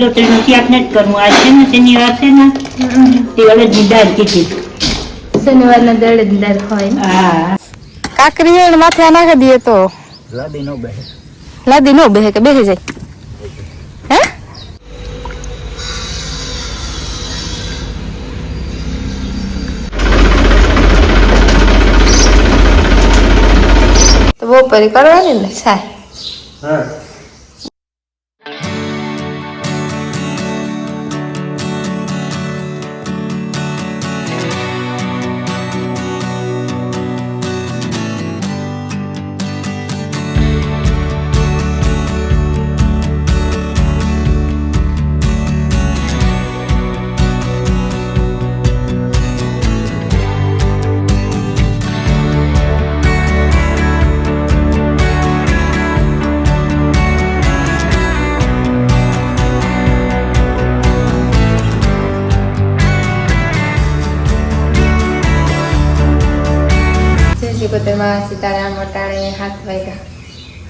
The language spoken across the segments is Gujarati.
લીલોતરીનું શાક નથી કરવું. આ છે ને શનિવાર છે ને તે અડદની દાળ કીધી શનિવારના દળે જ દાળ ખવાય હા. કાકરી એને માથે નાખી દઈએ તો. લાદી નો બેહે. લાદી નો બેહે કે બેહી જાય? હે? તો બપોરે કરવાની ને? સાહેબ. હા.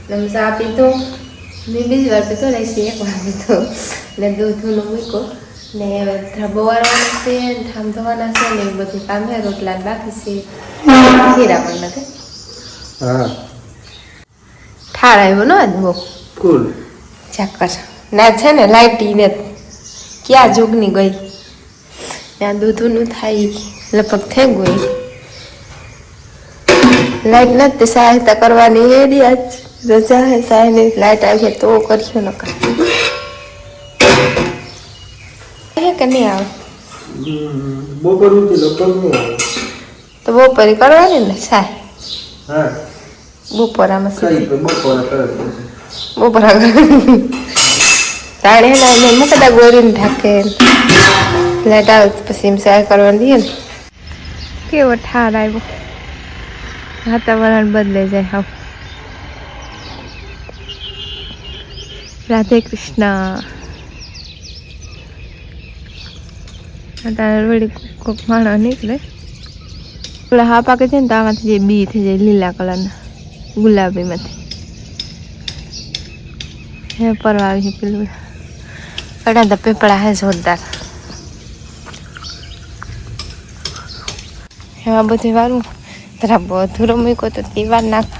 એટલે ચા પીધો મેં બીજી વાર પીધો ને એક વાર પીધો એટલે દૂધનું મૂક્યો ને બવારવાનું છે ને ઠામ ધોવાના છે ને એવું બધું કામ છે રોટલા ને બાકી છે ખીરા પણ નથી ઠાર આવ્યો ને આજ બહુ કુલ ચાકર ના છે ને લાઈટી ને ક્યાં જુગની ગઈ ત્યાં દૂધનું થાય લગભગ થઈ ગયું લાઈટ નથી સહાયતા કરવાની એ આજ રજા હે સાહેબની લાઈટ આવી તો કરશું નકા હે કે નહીં આવે? બપોરનું તો બપોરે કરવાની ને સાહેબ? હા. બપોરે પછી બપોરા તાણે ના ને મૂકતા ગોરીને ઢાકે. લાઈટ આવે પછી એમ સહાય કરવાની દઈએ ને. કેવો ઠાર આવ્યો. વાતાવરણ બદલાઈ જાય હાવ. રાધે કૃષ્ણ. વળી કોક માણો નીકળે. પેલા હા પાકે છે ને તો આમાંથી જે બી થઈ જાય લીલા કલરના, ગુલાબીમાંથી. હે, પરવા આવી છે પેલું. અડા તો પીપળા હે જોરદાર. એમાં બધી વારું. તરા અધૂરો મૂક્યો તો તે વાર નાખ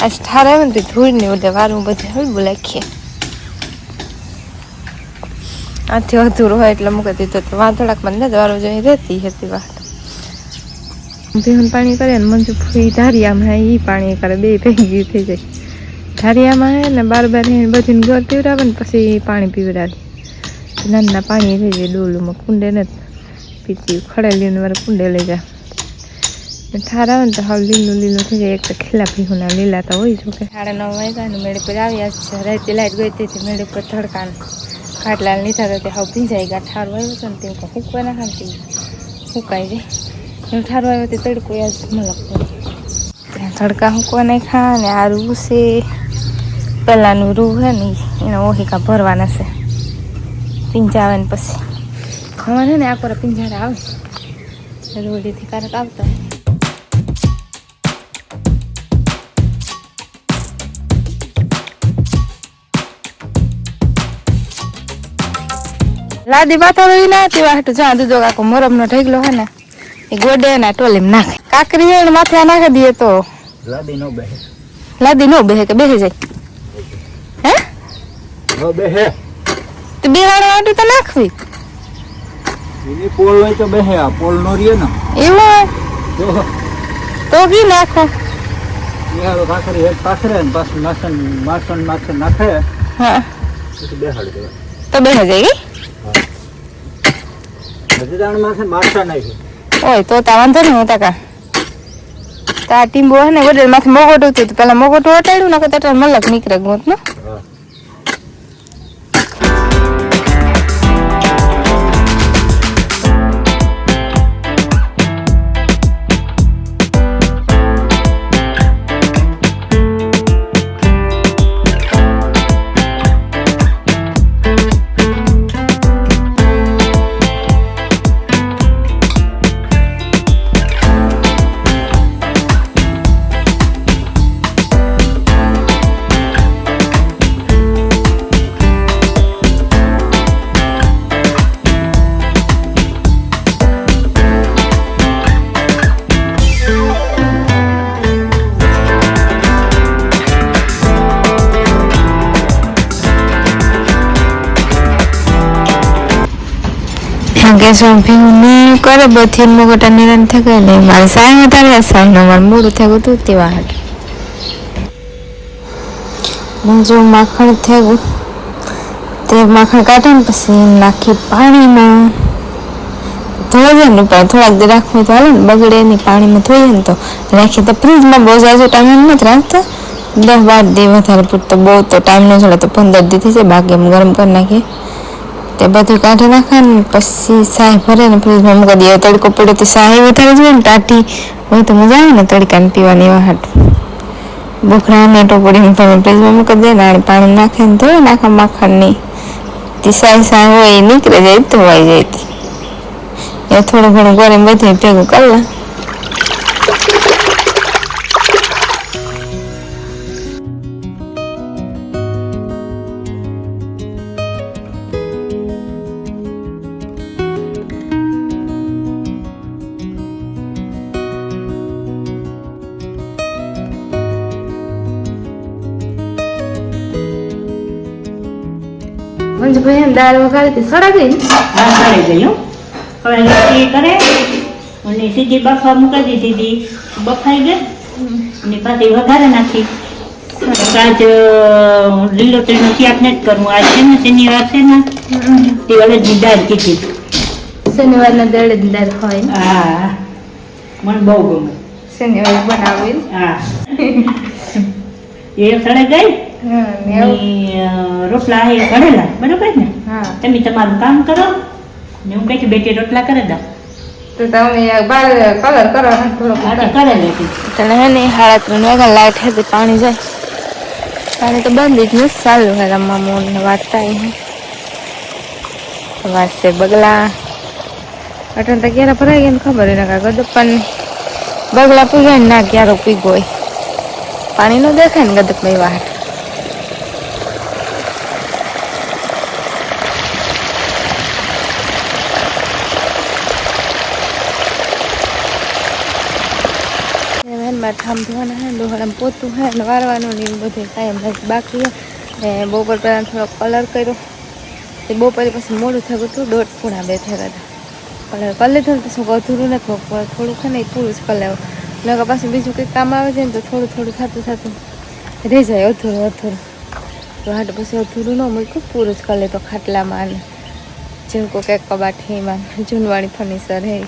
આજ ઠાર આવે ને તે ધૂળ ને બધે વારું બધું હવે બોલાખીએ આથી અધૂરો હોય એટલે મૂકી દીધું તો વાંધોડાક મને દ્વારો વારું જોઈ રહેતી હતી વાત. ભીહું પાણી કરે ને મંજુ ફૂઈ ધારિયામાં એ પાણી કરે બે ભેગી થઈ જાય. ધારિયામાં હે ને બાર બાર હે બધીને ઘર પીવડાવે ને પછી પાણી પીવડાવે. નાના પાણી થઈ જાય ડોલુમાં કુંડે ને પીતી ખડેલી ને મારે કુંડે લઈ જાય. ઠાર આવે ને તો હાવ લીલું લીલું થઈ જાય. એક તો ખીલા ભીહુના લીલા તો હોય જો કે સાડા નવ વાગ્યા ને મેળે પર આવ્યા છે. રાતે લાઈટ ગઈ હતી મેળે પર તડકાને. ખાટલા લીધા હતા તે હાવ ભીંજાઈ ગયા ઠારો આવ્યો છે ને તે હુકવા ના ખાતી સુકાઈ જાય. એમ ઠારો આવ્યો તે તડકો યાદ મલક ત્યાં તડકા હુકવા નહીં ખા ને આ રૂ છે. પહેલાંનું રૂ છે ને, એના ઓહિકા ભરવાના છે. પિંજા આવે ને પછી ખવાને ને, આ પર પિંજારા આવે. રોડીથી કારક આવતા લાદી બાથાળો ઈ ના હતી વાટું જ્યાં દૂધો કાકો મોરમ નો ઢગલો હે ને એ ગોડે ના ટોલીમ નાખે. કાકરી હોય ને માથે નાખી દઈએ તો લાદી નો બેહે. લાદી નો બેહે કે બેહી જાય. હે? નો બેહે. તો બિહાર વાટું તો નાખવી. એની પોલ હોય તો બેહે આ પોલ નો રીએ ને. એવું તો તો કી નાખો? નિહાળો કાકરી હેઠ પાથરે ને પાછું માસણ માસણ માસન નાખે. હા. તો બેહાડ દેવાય. તો બેહી જાય ઓય, તો તા વાંધો નહીં હોતા કા. તા ટીમ્બો હે ને વડે માથે મોગોટું હતું. તો પેલા મોગોટું હટાડ્યું ને તો મલક નીકળે ગોત નો હું કરે, બધી મુગટા નિરાન થકે ને મારે સાય વધારે સાય નો મારે મૂળ થઈ ગયું હતું તેવા હાટ. જો માખણ થઈ ગયું તે માખણ કાઢે ને પછી નાખી પાણીમાં ધોઈએ ને પણ થોડાક દે રાખવું તો હાલે ને, બગડે નહીં પાણીમાં ધોઈએ ને તો રાખીએ તો ફ્રીજમાં બહુ જાજો ટાઈમ નથી રાખતા. દસ બાર દી વધારે પૂરતો બહુ તો ટાઈમ ન ચડે તો પંદર દી થઈ જાય, બાકી એમ ગરમ કરી નાખીએ. તે બધું કાઢી નાખવાનું, પછી સાય ભરે ને ફ્રીજમાં મૂકી દઈએ તડકો પડે તો સાય વધારે જોઈએ ને ટાટી. હોય તો મજા આવે ને તડકાને પીવાની એવા હાટ. બોખરા ને ટોપડીને તમે ફ્રીજમાં મૂકી દે ને પાણી નાખે ને ધોઈ નાખે માખણની. તે સાય સાય હોય એ નીકળે જાય તો વાઈ જાય એ થોડું ઘણું ગરમ બધું ભેગું કરી લે મંજુભાઈ દાળ વગાડી હતી સડા ગઈ હા સડી ગઈ હો. હવે રોટલી કરે અને સીધી બફા મૂકી દીધી. હતી બફાઈ ગઈ અને પાછી વધારે નાખી. આજ અ, લીલોતરીનું શાક નથી કરવું. આજ છે ને શનિવાર છે ને? તે અડદની દાળ કીધી. શનિવારના દળે જ દાળ હોય હા. મને બહુ ગમે. શનિવારે બનાવી હા. એ સડે ગઈ? રોટલા એ ઘડેલા બરોબર ને? હા. તમે તમારું કામ કરો ને હું કઈ બેટી રોટલા કરે દઉં તો તમે બાર કલર કરો થોડો કરે લેતી તને હે ને ત્રણ વાગ્યા લાઈટ હતી પાણી જાય. પાણી તો બંધ જ નથી ચાલુ હે રમવા મોન ને વાંચતા હે વાંચશે બગલા. અટલ તો ક્યારે ભરાઈ ગયા ને ખબર એને કાંઈ ગદપ્પાને બગલા પીગાય ને ના ક્યારો પીગો હોય. પાણી નો દેખાય ને ગદપની વાટ વેનમાં ઠામ હે ડોહળામાં પોતું હે ને વારવાનું ને એવું બધું કાયમ બાકી ને બપોર પહેલાં થોડો કલર કર્યો. તે બપોરે પછી મોડું થયું હતું, દોઢ પૂણા બે થયા હતા. કલર કરી લીધો ને પછી અધૂરું નથી થોડુંક થોડું છે ને એ પૂરું જ કલાવ લેવું નકર પાછું બીજું કંઈક કામ આવે છે ને તો થોડું થોડું થતું થતું રહી જાય, અધૂરું અધૂરું. તો હાટ પછી અધૂરું ન મૂક્યું, પૂરું જ કરી લીધું ખાટલામાં જેવું કોઈ કંઈક કબાઠીમાં જૂનવાણી ફર્નિચર હે.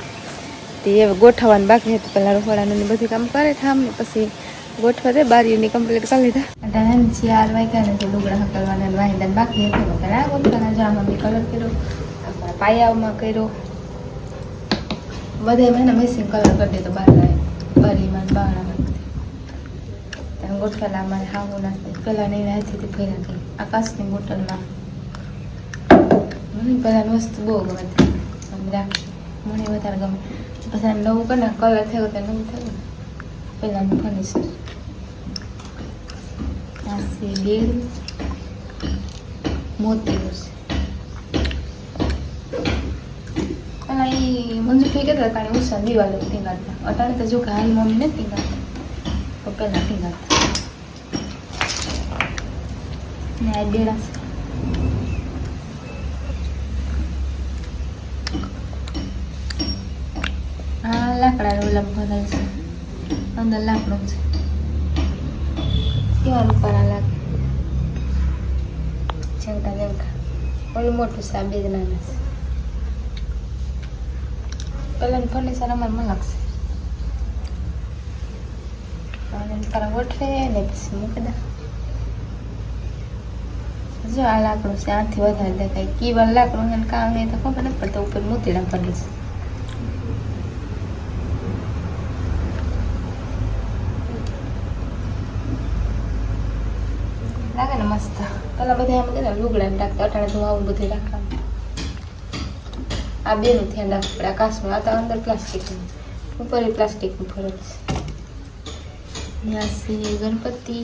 તે એ ગોઠવવાનું બાકી હતું પહેલાં રખોડાનું બધું કામ કરે ઠામ પછી ગોઠવા દે બારીઓની કમ્પ્લીટ કરી લીધા. અને ચાર વાગ્યા ને લુગડા હકલવાના ને બાકી હતું. ઘણા ગોઠવાના જામાં બી કલર કર્યો, આપણા પાયાઓમાં કર્યો. બધે મેં ને મેસિંગ કલર કરી દીધો બાર બારીમાં બહાર ગોઠવેલા અમારે હાવું નાખી પેલા નહીં હાથેથી ફેરા કરી આકાશની બોટલમાં. મને પેલા વસ્તુ બહુ ગમે. મને વધારે ગમે. પછી નવું કરે કલર થયો તો નવું થયું પેલાનું ફર્નિચર આ મોતીનું છે પેલા એ મંજુ ફી કહેતા હતા કારણ ઉષા દિવાલો ટીંગાડતા અટાણે તો જો ઘાલ હાલ મમ્મી નથી ટીંગાડતા તો પહેલાં ટીંગાડતા ને આ બેડા લાકડા ઓલા ભરાય છે. અંદર લાકડું છે. કેવા રૂપારા લાગે? જેવતા જેવતા ઓલું મોટું છે, આ બે જ નાના છે. પેલાનું ફર્નિચર અમારે માં લાગશે તારા ગોઠવે ને પછી મૂકી દે. જો આ લાકડું છે આથી વધારે દેખાય. કીવા લાકડું છે કામ નહીં તો ખબર નથી પડતા, ઉપર મોતીડા પડે છે લાગે ને મસ્ત પેલા બધા એમ કે લુગડા એમ રાખતા અટાણે આવું બધું રાખવાનું. આ બેનું ધ્યાન રાખવું પડે. આકાશનું આ તો અંદર પ્લાસ્ટિકનું ઉપર એ પ્લાસ્ટિકનું ફરક છે. ગણપતિ.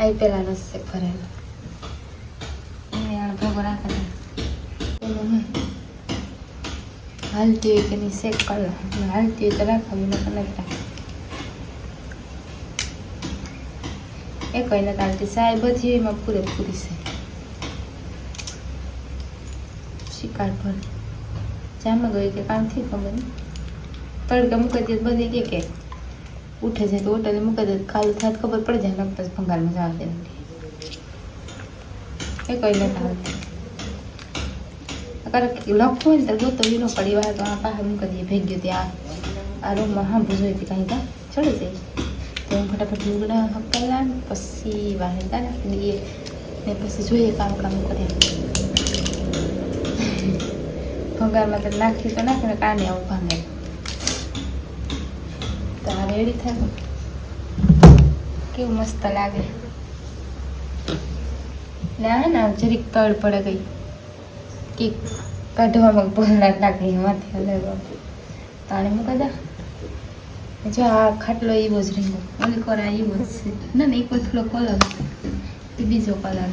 આ પેલા છે ભરેલો. ભોગો રાખે એનું હાલતી હોય કે નહીં શેક કરવા હાલતી હોય તો રાખવાનું, નકર નથી નથી હાલતી સાહેબ, બધી એમાં પૂરેપૂરી છે. શિકાર પર. જામ ગઈ કે કામથી ખબર નહીં. તડકે મૂકી દે બધી કે કે ઉઠે છે તો હોટલે મૂકી દે ખાલી થાય તો ખબર પડી જાય ને પછી ભંગારમાં જવા દે એ આવતી અગર લખવું હોય ને તો ગોતો વીનો પડી. વાર તો આ પાસે મૂકી દઈએ ભેગ્યો ત્યાં. આ રૂમમાં સાંભળું જોઈ હતી કાંઈ ત્યાં ચડી જાય. હું ફટાફટ લુગડા હકાલા ને પછી વાહેતા નાખી દઈએ ને પછી જોઈએ કામ કામ કરીએ ભંગારમાં તો નાખી તો નાખીને કાને આવું ભાંગે તો આ રેડી થાય ને. કેવું મસ્ત લાગે ને ને જરીક તળ પડે ગઈ કે કાઢવામાં બોલનાર નાખી એમાંથી અલગ તાણે મૂકી દે જો આ ખાટલો એવો જ રીંગો. ઓલી કોર એવો જ છે. ના, ને એક થોડો કલર એ બીજો કલર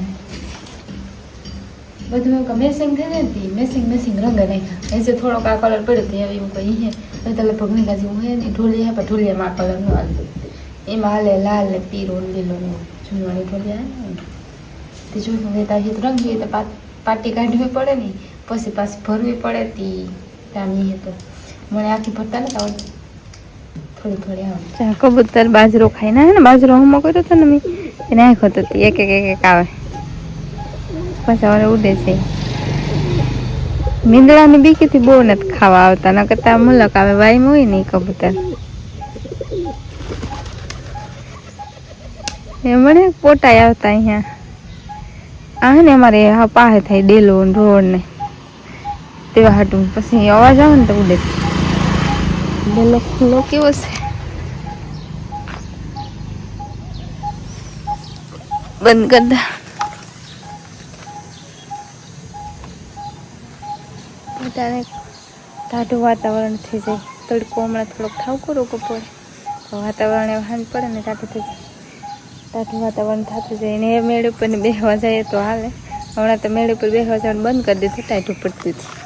બધું એવું કે મેસિંગ થઈ ને તે મેસિંગ મેસિંગ રંગ નાખ્યા એ જે થોડોક આ કલર પડ્યો તે એવી એવું કહી હે તો ભગની કાજી હું હે ને, ઢોલિયા પણ ઢોલિયામાં આ કલર નો હાલે. એમાં હાલે લાલ ને પીરો ને લીલો ને જૂનવાણી ઢોલિયા તે જો હવે તારી તો રંગ જોઈએ તો પાટી કાઢવી પડે ને, પછી પાછી ભરવી પડે તી. તામી હે તો મને આખી ભરતા નથી કબૂતર બાજરો ખાઈ ના ને, બાજરો હમો કર્યો હતો ને મેં. એને આંખો તો એક એક એક એક આવે. પાછા વાળા ઉડે છે. મીંદડાની બીકીથી બહુ નથી ખાવા આવતા ન કરતા મુલક આવે વાઈમ હોય ને કબૂતર. એ મને પોટાય આવતા અહીંયા. આ ને અમારે પાહે થાય ડેલો રોડ ને તેવા હાટું. પછી અવાજ આવે ને તો ઉડે. ડેલો ખુલ્લો કેવો છે? બંધ કર પોતાને ટાઢું વાતાવરણ થઈ જાય. તડકો હમણાં થોડોક ઠાવકો રોકો પડે તો વાતાવરણ એ હાન પડે ને ટાઢું થઈ જાય. ટાઢું વાતાવરણ થતું જાય ને એ મેળ ઉપર બેસવા જાય તો હાલે. હમણાં તો મેળ ઉપર બેસવા જવાનું બંધ કરી દીધું, ટાઢું પડતું હતું.